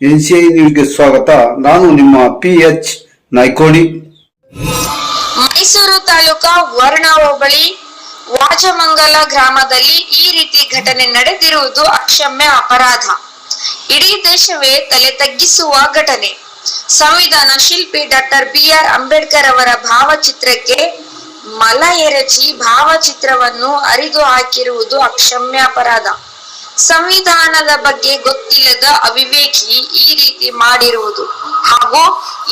NCI ಸ್ವಾಗತ. ನಾನು ನಿಮ್ಮ ಪಿ ಎಚ್ ನಾಯ್ಕೋಡಿ ಮೈಸೂರು ತಾಲೂಕಾ ವರ್ಣ ಹೋಬಳಿ ವಾಜಮಂಗಲ ಗ್ರಾಮದಲ್ಲಿ ಈ ರೀತಿ ಘಟನೆ ನಡೆದಿರುವುದು ಅಕ್ಷಮ್ಯ ಅಪರಾಧ. ಇಡೀ ದೇಶವೇ ತಲೆ ತಗ್ಗಿಸುವ ಘಟನೆ. ಸಂವಿಧಾನ ಶಿಲ್ಪಿ ಡಾಕ್ಟರ್ ಬಿ ಆರ್ ಅಂಬೇಡ್ಕರ್ ಅವರ ಭಾವಚಿತ್ರಕ್ಕೆ ಮಲ ಎರಚಿ ಭಾವಚಿತ್ರವನ್ನು ಅರಿದು ಹಾಕಿರುವುದು ಅಕ್ಷಮ್ಯ ಅಪರಾಧ. ಸಂವಿಧಾನದ ಬಗ್ಗೆ ಗೊತ್ತಿಲ್ಲದ ಅವಿವೇಕಿ ಈ ರೀತಿ ಮಾಡಿರುವುದು. ಹಾಗೂ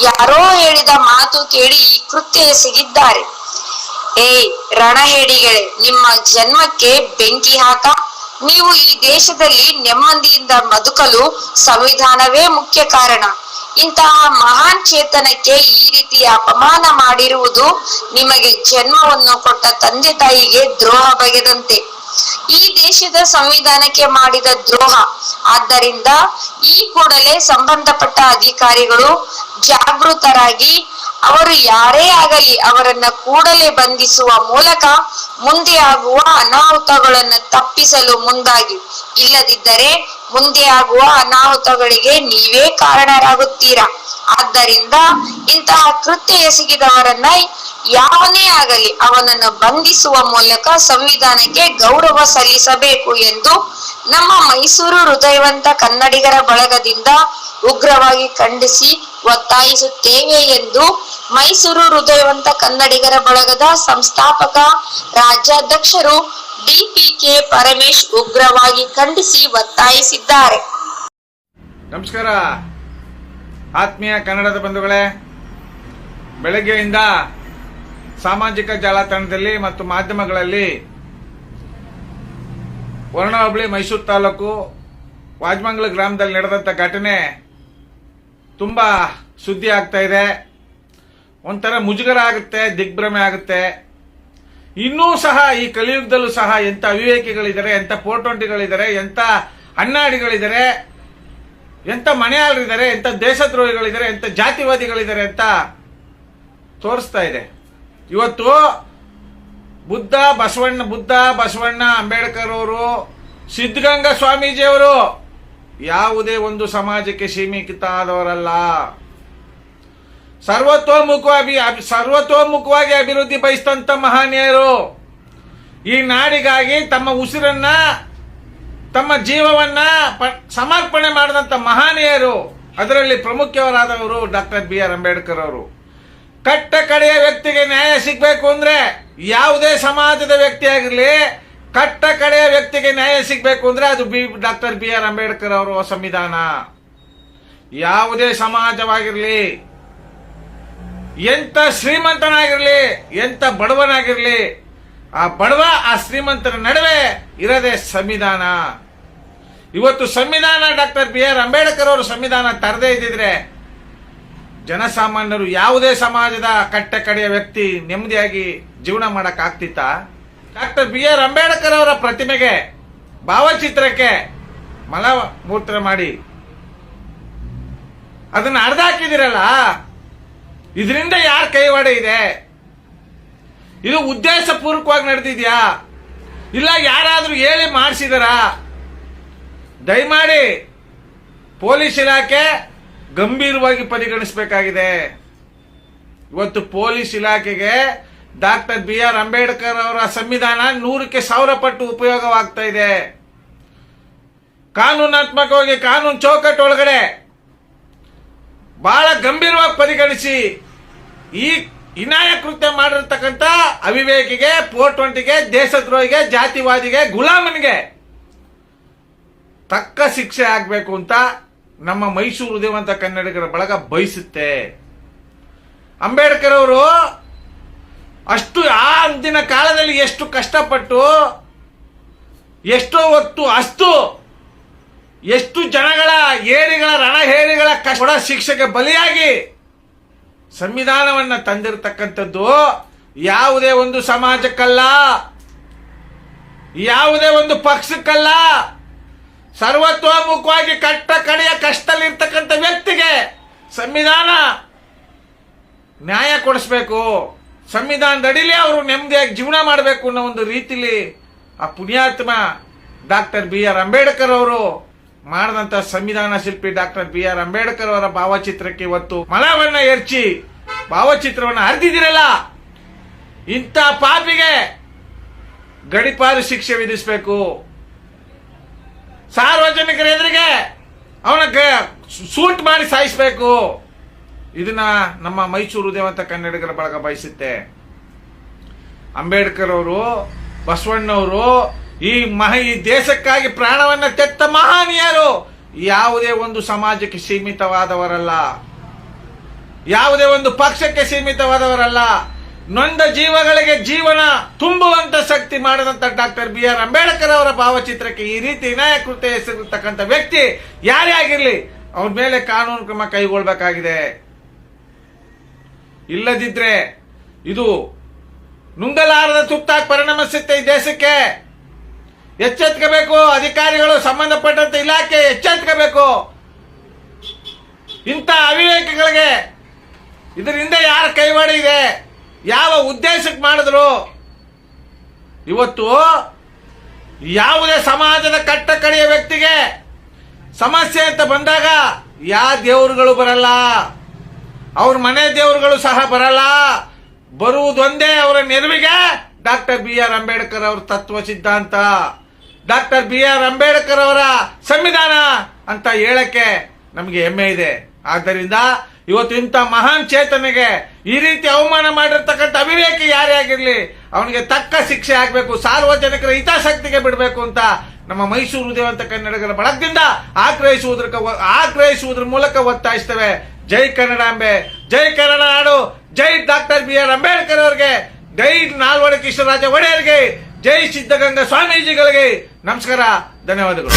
ಯಾರೋ ಹೇಳಿದ ಮಾತು ಕೇಳಿ ಈ ಕೃತ್ಯ ಎಸಗಿದ್ದಾರೆ. ಏ ರಣಹೇಡಿಗಳೇ, ನಿಮ್ಮ ಜನ್ಮಕ್ಕೆ ಬೆಂಕಿ ಹಾಕ. ನೀವು ಈ ದೇಶದಲ್ಲಿ ನೆಮ್ಮದಿಯಿಂದ ಬದುಕಲು ಸಂವಿಧಾನವೇ ಮುಖ್ಯ ಕಾರಣ. ಇಂತಹ ಮಹಾನ್ ಚೇತನಕ್ಕೆ ಈ ರೀತಿ ಅಪಮಾನ ಮಾಡಿರುವುದು ನಿಮಗೆ ಜನ್ಮವನ್ನು ಕೊಟ್ಟ ತಂದೆ ತಾಯಿಗೆ ದ್ರೋಹ ಬಗೆದಂತೆ. ಈ ದೇಶದ ಸಂವಿಧಾನಕ್ಕೆ ಮಾಡಿದ ದ್ರೋಹ. ಆದ್ದರಿಂದ ಈ ಕೂಡಲೇ ಸಂಬಂಧಪಟ್ಟ ಅಧಿಕಾರಿಗಳು ಜಾಗೃತರಾಗಿ ಅವರು ಯಾರೇ ಆಗಲಿ ಅವರನ್ನ ಕೂಡಲೇ ಬಂಧಿಸುವ ಮೂಲಕ ಮುಂದೆ ಆಗುವ ಅನಾಹುತಗಳನ್ನು ತಪ್ಪಿಸಲು ಮುಂದಾಗಿ. ಇಲ್ಲದಿದ್ದರೆ ಮುಂದೆ ಆಗುವ ಅನಾಹುತಗಳಿಗೆ ನೀವೇ ಕಾರಣರಾಗುತ್ತೀರಾ? ಆದ್ದರಿಂದ ಇಂತಹ ಕೃತ್ಯ ಎಸಗಿದವರನ್ನ ಯಾವನೇ ಆಗಲಿ ಅವನನ್ನು ಬಂಧಿಸುವ ಮೂಲಕ ಸಂವಿಧಾನಕ್ಕೆ ಗೌರವ ಸಲ್ಲಿಸಬೇಕು ಎಂದು ನಮ್ಮ ಮೈಸೂರು ಹೃದಯವಂತ ಕನ್ನಡಿಗರ ಬಳಗದಿಂದ ಉಗ್ರವಾಗಿ ಖಂಡಿಸಿ ಒತ್ತಾಯಿಸುತ್ತೇವೆ ಎಂದು ಮೈಸೂರು ಹೃದಯವಂತ ಕನ್ನಡಿಗರ ಬಳಗದ ಸಂಸ್ಥಾಪಕ ರಾಜ್ಯಾಧ್ಯಕ್ಷರು ಡಿಪಿಕೆ ಪರಮೇಶ್ ಉಗ್ರವಾಗಿ ಖಂಡಿಸಿ ಒತ್ತಾಯಿಸಿದ್ದಾರೆ. ನಮಸ್ಕಾರ. ಆತ್ಮೀಯ ಕನ್ನಡದ ಬಂಧುಗಳೇ, ಬೆಳಗ್ಗೆಯಿಂದ ಸಾಮಾಜಿಕ ಜಾಲತಾಣದಲ್ಲಿ ಮತ್ತು ಮಾಧ್ಯಮಗಳಲ್ಲಿ ವರ್ಣ ಮೈಸೂರು ತಾಲೂಕು ವಾಜಮಂಗಲ ಗ್ರಾಮದಲ್ಲಿ ನಡೆದಂಥ ಘಟನೆ ತುಂಬ ಸುದ್ದಿ ಆಗ್ತಾ ಇದೆ. ಒಂಥರ ಮುಜುಗರ ಆಗುತ್ತೆ, ದಿಗ್ಭ್ರಮೆ ಆಗುತ್ತೆ. ಇನ್ನೂ ಸಹ ಈ ಕಲಿಯುಗದಲ್ಲೂ ಸಹ ಎಂಥ ಅವಿವೇಕಿಗಳಿದ್ದಾರೆ, ಎಂಥ ಪೋಟೊಂಟಿಗಳಿದ್ದಾರೆ ಎಂಥ ಅಣ್ಣಾಡಿಗಳಿದ್ದಾರೆ ಎಂಥ ಮನೆಯಾಳರಿದ್ದಾರೆ ಎಂಥ ದೇಶದ್ರೋಹಿಗಳಿದ್ದಾರೆ, ಎಂಥ ಜಾತಿವಾದಿಗಳಿದ್ದಾರೆ ಅಂತ ತೋರಿಸ್ತಾ ಇದೆ. ಇವತ್ತು ಬುದ್ಧ, ಬಸವಣ್ಣ ಬುದ್ಧ, ಬಸವಣ್ಣ ಅಂಬೇಡ್ಕರ್ ಅವರು, ಸಿದ್ಧಗಂಗಾ ಸ್ವಾಮೀಜಿಯವರು ಯಾವುದೇ ಒಂದು ಸಮಾಜಕ್ಕೆ ಸೀಮಿತ ಆದವರಲ್ಲ ಸರ್ವತೋಮುಖವಾಗಿ ಸರ್ವತೋಮುಖವಾಗಿ ಅಭಿವೃದ್ಧಿ ಬಯಸಿದಂತ ಮಹನೀಯರು. ಈ ನಾಡಿಗಾಗಿ ತಮ್ಮ ಉಸಿರನ್ನ, ತಮ್ಮ ಜೀವವನ್ನ ಸಮರ್ಪಣೆ ಮಾಡಿದಂತ ಮಹನೀಯರು. ಅದರಲ್ಲಿ ಪ್ರಮುಖವರಾದವರು ಡಾಕ್ಟರ್ ಬಿ ಆರ್ ಅಂಬೇಡ್ಕರ್ ಅವರು. ಕಟ್ಟ ಕಡೆಯ ವ್ಯಕ್ತಿಗೆ ನ್ಯಾಯ ಸಿಗಬೇಕು ಅಂದ್ರೆ ಯಾವುದೇ ಸಮಾಜದ ವ್ಯಕ್ತಿ ಆಗಿರಲಿ, ಕಟ್ಟ ಕಡೆಯ ವ್ಯಕ್ತಿಗೆ ನ್ಯಾಯ ಸಿಗಬೇಕು ಅಂದ್ರೆ ಅದು B, doctor B R Ambedkar ಅವರ ಸಂವಿಧಾನ. ಯಾವುದೇ ಸಮಾಜವಾಗಿರಲಿ ಎಂತ ಶ್ರೀಮಂತನಾಗಿರಲಿ, ಎಂತ ಬಡವನಾಗಿರಲಿ, ಆ ಬಡವ ಆ ಶ್ರೀಮಂತರ ನಡುವೆ ಇರದೆ ಸಂವಿಧಾನ. ಇವತ್ತು ಸಂವಿಧಾನ ಡಾಕ್ಟರ್ ಬಿ ಆರ್ ಅಂಬೇಡ್ಕರ್ ಅವರು ಸಂವಿಧಾನ ತರದೇ ಇದ್ದಿದ್ರೆ ಜನಸಾಮಾನ್ಯರು ಯಾವುದೇ ಸಮಾಜದ ಕಟ್ಟ ಕಡೆಯ ವ್ಯಕ್ತಿ ನೆಮ್ಮದಿಯಾಗಿ ಜೀವನ ಮಾಡಕ್ ಆಗ್ತಿತ್ತ? ಡಾಕ್ಟರ್ ಬಿ ಆರ್ ಅಂಬೇಡ್ಕರ್ ಅವರ ಪ್ರತಿಮೆಗೆ, ಭಾವಚಿತ್ರಕ್ಕೆ ಮಲ ಮೂತ್ರ ಮಾಡಿ. ಅದನ್ನ ಅರ್ಧಾಕಿದಿರಲ್ಲ ಇದರಿಂದ ಯಾರ ಕೈವಾಡ ಇದೆ? ಇದು ಉದ್ದೇಶಪೂರ್ವಕವಾಗಿ ನಡೆದಿದ್ಯಾ? ಇಲ್ಲ ಯಾರಾದರೂ ಹೇಳಿ ಮಾಡಿಸಿದಾರ? ದಯಮಾಡಿ ಪೊಲೀಸ್ ಇಲಾಖೆ ಗಂಭೀರವಾಗಿ ಪರಿಗಣಿಸಬೇಕಾಗಿದೆ. ಇವತ್ತು ಪೊಲೀಸ್ ಇಲಾಖೆಗೆ ಡಾಕ್ಟರ್ ಬಿ ಆರ್ ಅಂಬೇಡ್ಕರ್ ಅವರ ಸಂವಿಧಾನ ನೂರಕ್ಕೆ ಸಾವಿರ ಪಟ್ಟು ಉಪಯೋಗವಾಗ್ತಾ ಇದೆ. ಕಾನೂನಾತ್ಮಕವಾಗಿ ಕಾನೂನು ಚೌಕಟ್ಟು ಒಳಗಡೆ ಬಹಳ ಗಂಭೀರವಾಗಿ ಪರಿಗಣಿಸಿ ಈ ಹಿನಾಯ ಕೃತ್ಯ ಮಾಡಿರ್ತಕ್ಕಂಥ ಅವಿವೇಕಿಗೆ ಪೋಟ್ವಂಟಿಗೆ ದೇಶದ್ರೋಹಿಗೆ, ಜಾತಿವಾದಿಗೆ, ಗುಲಾಮನಿಗೆ ತಕ್ಕ ಶಿಕ್ಷೆ ಆಗಬೇಕು ಅಂತ ನಮ್ಮ ಮೈಸೂರು ಉದಯವಂತ ಕನ್ನಡಿಗರ ಬಳಗ ಬಯಸುತ್ತೆ. ಅಂಬೇಡ್ಕರ್ ಅವರು ಅಷ್ಟು ಆ ಅಂದಿನ ಕಾಲದಲ್ಲಿ ಎಷ್ಟು ಕಷ್ಟಪಟ್ಟು, ಎಷ್ಟೋ ಹೊತ್ತು ಅಷ್ಟು, ಎಷ್ಟು ಜನಗಳ ಏರಿಗಳ, ರಣಹೇರಿಗಳ ಕಷ್ಟ ಶಿಕ್ಷೆಗೆ ಬಲಿಯಾಗಿ ಸಂವಿಧಾನವನ್ನ ತಂದಿರತಕ್ಕಂಥದ್ದು ಯಾವುದೇ ಒಂದು ಸಮಾಜಕ್ಕಲ್ಲ. ಯಾವುದೇ ಒಂದು ಪಕ್ಷಕ್ಕಲ್ಲ. ಸರ್ವತೋಮುಖವಾಗಿ ಕಟ್ಟ ಕಡೆಯ ಕಷ್ಟದಲ್ಲಿರ್ತಕ್ಕಂಥ ವ್ಯಕ್ತಿಗೆ ಸಂವಿಧಾನ ನ್ಯಾಯ ಕೊಡಿಸ್ಬೇಕು. ಸಂವಿಧಾನದ ಅಡಿಲಿ ಅವರು ನೆಮ್ಮದಿಯಾಗಿ ಜೀವನ ಮಾಡಬೇಕು ಅನ್ನೋ ಒಂದು ರೀತಿಲಿ ಆ ಪುಣ್ಯಾತ್ಮ ಡಾಕ್ಟರ್ ಬಿ ಆರ್ ಅಂಬೇಡ್ಕರ್ ಅವರು ಮಾಡಿದಂತ ಸಂವಿಧಾನ ಶಿಲ್ಪಿ ಡಾಕ್ಟರ್ ಬಿ ಆರ್ ಅಂಬೇಡ್ಕರ್ ಅವರ ಭಾವಚಿತ್ರಕ್ಕೆ ಇವತ್ತು ಮಲವನ್ನ ಎರಚಿ ಭಾವಚಿತ್ರವನ್ನು ಹರಿದಿದ್ದೀರಲ್ಲ? ಇಂಥ ಪಾಪಿಗೆ ಗಡಿಪಾರು ಶಿಕ್ಷೆ ವಿಧಿಸಬೇಕು. ಸಾರ್ವಜನಿಕರ ಎದುರಿಗೆ ಅವನ ಸೂಟ್ ಮಾಡಿ ಸಾಯಿಸಬೇಕು. ಇದನ್ನ ನಮ್ಮ ಮೈಸೂರು ದೇವಂತ ಕನ್ನಡಿಗರ ಬಳಗ ಬಯಸುತ್ತೆ. ಅಂಬೇಡ್ಕರ್ ಅವರು, ಬಸವಣ್ಣವರು ಈ ಮಹ, ಈ ದೇಶಕ್ಕಾಗಿ ಪ್ರಾಣವನ್ನ ತೆತ್ತ ಮಹಾನೀಯರು ಯಾವುದೇ ಒಂದು ಸಮಾಜಕ್ಕೆ ಸೀಮಿತವಾದವರಲ್ಲ. ಯಾವುದೇ ಒಂದು ಪಕ್ಷಕ್ಕೆ ಸೀಮಿತವಾದವರಲ್ಲ. ನೊಂದ ಜೀವಗಳಿಗೆ ಜೀವನ ತುಂಬುವಂತ ಶಕ್ತಿ ಮಾಡಿದಂತ ಡಾಕ್ಟರ್ ಬಿ ಆರ್ ಅಂಬೇಡ್ಕರ್ ಅವರ ಭಾವಚಿತ್ರಕ್ಕೆ ಈ ರೀತಿ ವಿನಾಯಕೃತ ವ್ಯಕ್ತಿ ಯಾರೇ ಆಗಿರ್ಲಿ, ಅವ್ರ ಮೇಲೆ ಕಾನೂನು ಕ್ರಮ ಕೈಗೊಳ್ಬೇಕಾಗಿದೆ. ಇಲ್ಲದಿದ್ರೆ ಇದು ನುಂಗಲಾರದ ತುತ್ತಾಗಿ ಪರಿಣಮಿಸುತ್ತೆ ಈ ದೇಶಕ್ಕೆ. ಎಚ್ಚೆತ್ಕೋಬೇಕು, ಅಧಿಕಾರಿಗಳು ಸಂಬಂಧಪಟ್ಟಂತ ಇಲಾಖೆ ಎಚ್ಚೆತ್ಕೋಬೇಕು. ಇಂಥ ಅವಿವೇಕಗಳಿಗೆ ಇದರಿಂದ ಯಾರ ಕೈವಾಡ ಇದೆ? ಯಾವ ಉದ್ದೇಶಕ್ಕೆ ಮಾಡಿದ್ರು? ಇವತ್ತು ಯಾವುದೇ ಸಮಾಜದ ಕಟ್ಟ ಕಡೆಯ ವ್ಯಕ್ತಿಗೆ ಸಮಸ್ಯೆ ಅಂತ ಬಂದಾಗ ಯಾವ ದೇವರುಗಳು ಬರಲ್ಲ? ಅವ್ರ ಮನೆ ದೇವರುಗಳು ಸಹ ಬರಲ್ಲ? ಬರುವುದೊಂದೇ ಅವರ ನೆರವಿಗೆ ಡಾಕ್ಟರ್ ಬಿ ಆರ್ ಅಂಬೇಡ್ಕರ್ ಅವರ ತತ್ವ ಸಿದ್ಧಾಂತ. ಡಾಕ್ಟರ್ ಬಿ ಆರ್ ಅಂಬೇಡ್ಕರ್ ಅವರ ಸಂವಿಧಾನ ಅಂತ ಹೇಳಕ್ಕೆ ನಮಗೆ ಹೆಮ್ಮೆ ಇದೆ. ಆದ್ದರಿಂದ ಇವತ್ತು ಇಂಥ ಮಹಾನ್ ಚೇತನಿಗೆ ಈ ರೀತಿ ಅವಮಾನ ಮಾಡಿರ್ತಕ್ಕಂಥ ಅವಿವೇಕಿ ಯಾರೇ ಆಗಿರಲಿ, ಅವನಿಗೆ ತಕ್ಕ ಶಿಕ್ಷೆ ಆಗಬೇಕು, ಸಾರ್ವಜನಿಕರ ಹಿತಾಸಕ್ತಿಗೆ ಬಿಡಬೇಕು ಅಂತ ನಮ್ಮ ಮೈಸೂರು ದೇವಂತ ಕನ್ನಡಿಗರ ಬಳಗದಿಂದ ಆಗ್ರಹಿಸುವುದರ ಆಗ್ರಹಿಸುವುದರ ಮೂಲಕ ಒತ್ತಾಯಿಸ್ತೇವೆ. ಜೈ ಕನ್ನಡಾಂಬೆ ಜೈ ಕನ್ನಡ ನಾಡು, ಜೈ ಡಾಕ್ಟರ್ ಬಿ ಆರ್ ಅಂಬೇಡ್ಕರ್ ಅವರಿಗೆ, ಜೈ ನಾಲ್ವಡಿ ಕೃಷ್ಣರಾಜ ಒಡೆಯರ್ಗೆ ಜೈ ಸಿದ್ಧಗಂಗಾ ಸ್ವಾಮೀಜಿಗಳಿಗೆ ನಮಸ್ಕಾರ ಧನ್ಯವಾದಗಳು.